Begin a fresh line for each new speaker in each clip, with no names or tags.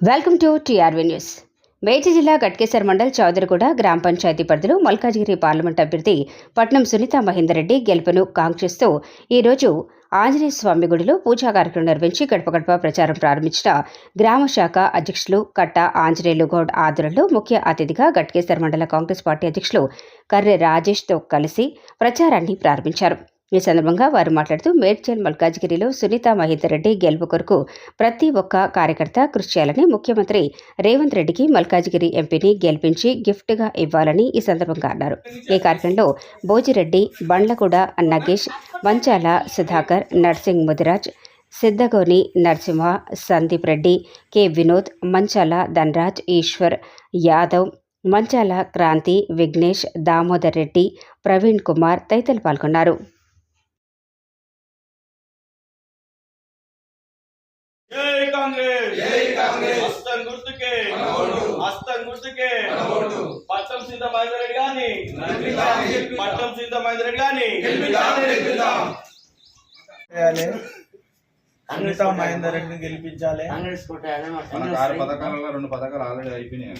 Welcome to TRV news. Medchal జిల్లా గట్కేసర్ మండల్ చౌదరిగూడ గ్రామ పంచాయతీ పరిధిలో మల్కాజ్గిరి పార్లమెంట్ అభ్యర్థి పట్నం సునీత మహేందర్రెడ్డి గెలుపును కాంక్షిస్తూ ఈరోజు ఆంజనేయ స్వామి గుడిలో పూజా కార్యక్రమం నిర్వహించి గడప గడప ప్రచారం ప్రారంభించిన గ్రామ శాఖ అధ్యక్షులు కట్ట ఆంజనేయులు గౌడ్ ఆధ్వర్యంలో ముఖ్య అతిథిగా గట్కేసర్ మండల కాంగ్రెస్ పార్టీ అధ్యక్షులు కర్రె రాజేష్తో కలిసి ప్రచారాన్ని ప్రారంభించారు. ఈ సందర్భంగా వారు మాట్లాడుతూ మేడ్చల్ మల్కాజ్గిరిలో సునీత మహేందర్ రెడ్డి గెలుపు కొరకు ప్రతి ఒక్క కార్యకర్త కృషి చేయాలని ముఖ్యమంత్రి రేవంత్ రెడ్డికి మల్కాజ్గిరి ఎంపీని గెలిపించి గిఫ్ట్గా ఇవ్వాలని ఈ సందర్భంగా అన్నారు. ఈ కార్యక్రమంలో భోజిరెడ్డి బండ్లగూడ నగేష్ మంచాల సుధాకర్ నర్సింగ్ ముదిరాజ్ సిద్ధగోని నరసింహ సందీప్ రెడ్డి కె. వినోద్ మంచాల ధనరాజ్ ఈశ్వర్ యాదవ్ మంచాల క్రాంతి విఘ్నేష్ దామోదర్ రెడ్డి ప్రవీణ్ కుమార్ తదితరులు పాల్గొన్నారు.
జై కాంగ్రెస్. జై కాంగ్రెస్. హస్తం గుర్తుకే. హస్తం గుర్తుకే. పట్టం సీత మహేందర్ రెడ్డి గారిని. పట్టం సీత మహేందర్ రెడ్డి
చేయాలి అనిత మహేందర్ రెడ్డిని గెలిపించాలి.
మనకు ఆరు పథకాలలో రెండు పథకాలు ఆల్రెడీ అయిపోయినాయి.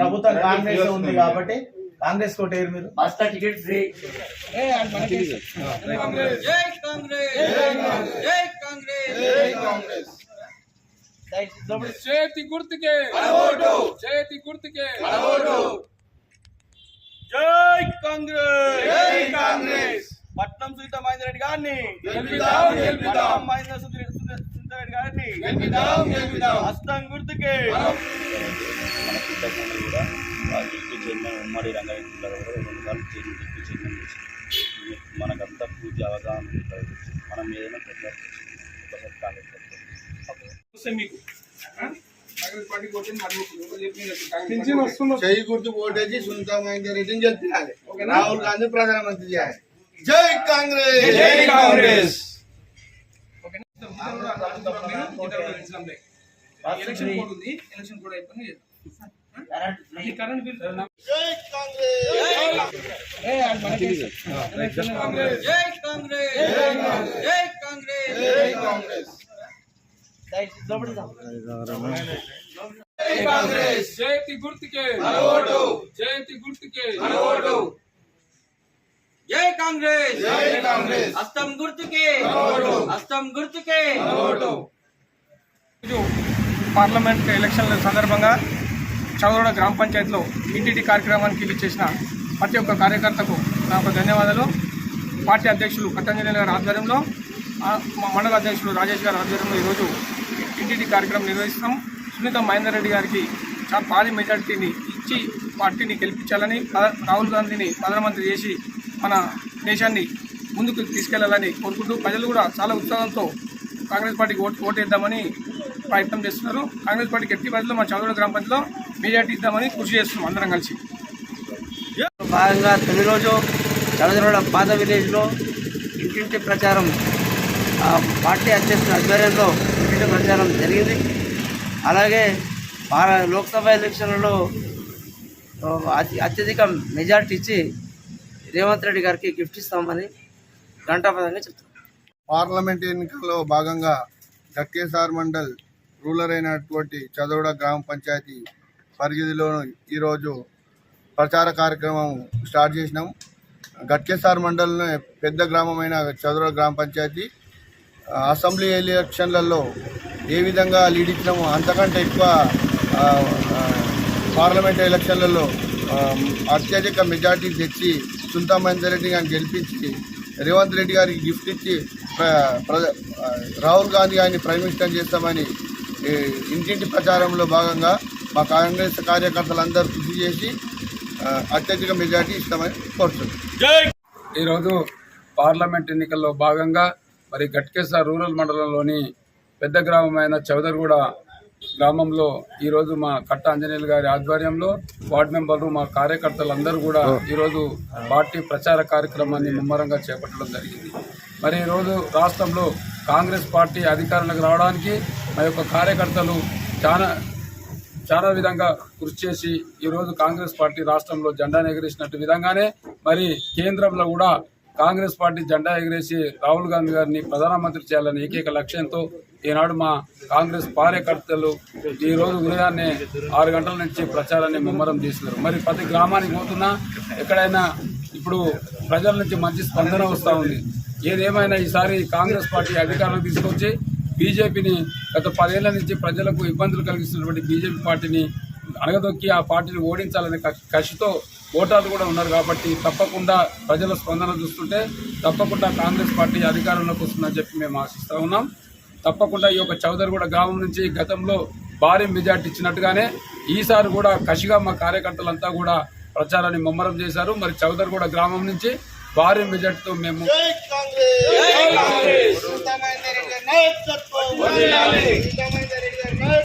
ప్రభుత్వం కాంగ్రెస్ ఉంది కాబట్టి కాంగ్రెస్ కోటేరు మీరు?
Ticket free. జై కాంగ్రెస్. జై కాంగ్రెస్. జై కాంగ్రెస్.
చేతి గుర్తుకే. చేతి గుర్తుకే.
జై కాంగ్రెస్. జై కాంగ్రెస్. పట్నం సీత మహేందర్ రెడ్డి గారిని మహేందర్ సుధీర్ రెడ్డి గారిని. హస్తం గుర్తుకే.
కూడా చైర్మన్ ఉమ్మడి రంగారెడ్డి చైర్మన్ చైర్మన్ చేసి మనకంతా పూర్తి అవగాహన. మనం ఏదైనా ప్రచారం చేస్తున్నాం ఒకసారి కాంగ్రెస్ పార్టీ.
వస్తే మీకు ఆ? కాంగ్రెస్ పార్టీ కొట్టింది మరి మీకు ఎవరు చెప్పినట్టు కాంగ్రెస్ పార్టీ
చేయి గుర్తు ఓటేసి సునీతా మహేందర్ రెడ్డిని గెలిపించాలి రాహుల్ గాంధీ ప్రధానమంత్రి చేయాలి జై కాంగ్రెస్
జై కాంగ్రెస్
ఎలక్షన్ కోడ్ ఉంది ఎలక్షన్ కోడ్ అయిపోయింది కరెంట్ బిల్
జై కాంగ్రెస్
జై కాంగ్రెస్ జై కాంగ్రెస్ జై కాంగ్రెస్ జై కాంగ్రెస్
చేతి గుర్తుకే చేతి గుర్తుకే
జై కాంగ్రెస్ జై కాంగ్రెస్ హస్తం గుర్తుకే హస్తం గుర్తుకే
ఈరోజు పార్లమెంట్ ఎలక్షన్ల సందర్భంగా చౌదోడ గ్రామ పంచాయతీలో ఇంటింటి కార్యక్రమానికి ఇచ్చేసిన ప్రతి ఒక్క కార్యకర్తకు నా యొక్క ధన్యవాదాలు. పార్టీ అధ్యక్షులు పతంజలి గారి ఆధ్వర్యంలో మా మండల అధ్యక్షులు రాజేష్ గారి ఆధ్వర్యంలో ఈరోజు ఇంటింటి కార్యక్రమం నిర్వహిస్తాం సునీత మహేందర్ రెడ్డి గారికి చాలా భారీ మెజార్టీని ఇచ్చి పార్టీని గెలిపించాలని రాహుల్ గాంధీని ప్రధానమంత్రి చేసి మన దేశాన్ని ముందుకు తీసుకెళ్ళాలని కోరుకుంటూ ప్రజలు కూడా చాలా ఉత్సాహంతో కాంగ్రెస్ పార్టీకి ఓటు ఓటేద్దామని ప్రయత్నం చేస్తున్నారు. కాంగ్రెస్ పార్టీ గట్టి పరిధిలో మా చౌదరి గ్రామ పంచాయతీలో మెజార్టీ ఇద్దామని కృషి చేస్తున్నాం అందరం కలిసి.
భాగంగా తొలి రోజు చదవడం పాత విలేజ్లో ఇంటింటి ప్రచారం పార్టీ అధ్యక్షుల ఆధ్వర్యంలో ఇంటింటి ప్రచారం జరిగింది. అలాగే లోక్సభ ఎలక్షన్లలో అత్యధిక మెజార్టీ ఇచ్చి రేవంత్ రెడ్డి గారికి గిఫ్ట్ ఇస్తామని గంటాపదంగా చెప్తున్నాం.
పార్లమెంట్ ఎన్నికల్లో భాగంగా గట్కేసార్ మండల్ రూరల్ అయినటువంటి చదవడ గ్రామ పంచాయతీ పరిధిలో ఈరోజు ప్రచార కార్యక్రమం స్టార్ట్ చేసినాం. గట్కేసార్ మండలంలో పెద్ద గ్రామమైన చదుర గ్రామ పంచాయతీ. అసెంబ్లీ ఎలక్షన్లలో ఏ విధంగా లీడ్ ఇచ్చినామో అంతకంటే ఎక్కువ పార్లమెంట్ ఎలక్షన్లలో అత్యధిక మెజార్టీ తెచ్చి సుంతా మహేందర్ రెడ్డి గారిని గెలిపించి రేవంత్ రెడ్డి గారికి గిఫ్ట్ ఇచ్చి ప్ర- ప్ర- రాహుల్ గాంధీ గారిని ప్రైమ్ మినిస్టర్ చేస్తామని ఇంటింటి ప్రచారంలో భాగంగా మా కాంగ్రెస్ కార్యకర్తలందరూ కృషి చేసి అత్యధిక మెజార్టీ ఇస్తామని కోరుతున్నాం.
ఈరోజు పార్లమెంట్ ఎన్నికల్లో భాగంగా మరి గట్కేసర్ రూరల్ మండలంలోని పెద్ద గ్రామమైన చౌదరిగూడ గ్రామంలో ఈరోజు మా కట్ట ఆంజనేయులు గారి ఆధ్వర్యంలో వార్డు మెంబర్లు మా కార్యకర్తలందరూ కూడా ఈరోజు పార్టీ ప్రచార కార్యక్రమాన్ని ముమ్మరంగా చేపట్టడం జరిగింది. మరి ఈరోజు రాష్ట్రంలో కాంగ్రెస్ పార్టీ అధికారంలోకి రావడానికి మా యొక్క కార్యకర్తలు చాలా చాలా విధంగా కృషి చేసి ఈరోజు కాంగ్రెస్ పార్టీ రాష్ట్రంలో జెండా ఎగిరేసినట్టు విధంగానే మరి కేంద్రంలో కూడా కాంగ్రెస్ పార్టీ జెండా ఎగిరేసి రాహుల్ గాంధీ గారిని ప్రధానమంత్రి చేయాలని ఏకైక లక్ష్యంతో ఈనాడు మా కాంగ్రెస్ కార్యకర్తలు ఈరోజు ఉదయాన్నే ఆరు గంటల నుంచి ప్రచారాన్ని ముమ్మరం చేసినారు. మరి ప్రతి గ్రామానికి పోతున్నా ఎక్కడైనా ఇప్పుడు ప్రజల నుంచి మంచి స్పందన వస్తూ ఉంది. ఏదేమైనా ఈసారి కాంగ్రెస్ పార్టీ అధికారంలో తీసుకొచ్చి బీజేపీని గత పదేళ్ళ నుంచి ప్రజలకు ఇబ్బందులు కలిగిస్తున్నటువంటి బీజేపీ పార్టీని అనగదొక్కి ఆ పార్టీని ఓడించాలనే కసితో ఓటర్లు కూడా ఉన్నారు కాబట్టి తప్పకుండా ప్రజల స్పందన చూస్తుంటే తప్పకుండా కాంగ్రెస్ పార్టీ అధికారంలోకి వస్తుందని చెప్పి మేము ఆశిస్తూ ఉన్నాం. తప్పకుండా ఈ యొక్క చౌదరిగూడ గ్రామం నుంచి గతంలో భారీ మెజార్టీ ఇచ్చినట్టుగానే ఈసారి కూడా కసిగా మా కార్యకర్తలంతా కూడా ప్రచారాన్ని ముమ్మరం చేశారు. మరి చౌదరిగూడ గ్రామం నుంచి భారీ మెజార్టీతో మేము
జై కాంగ్రెస్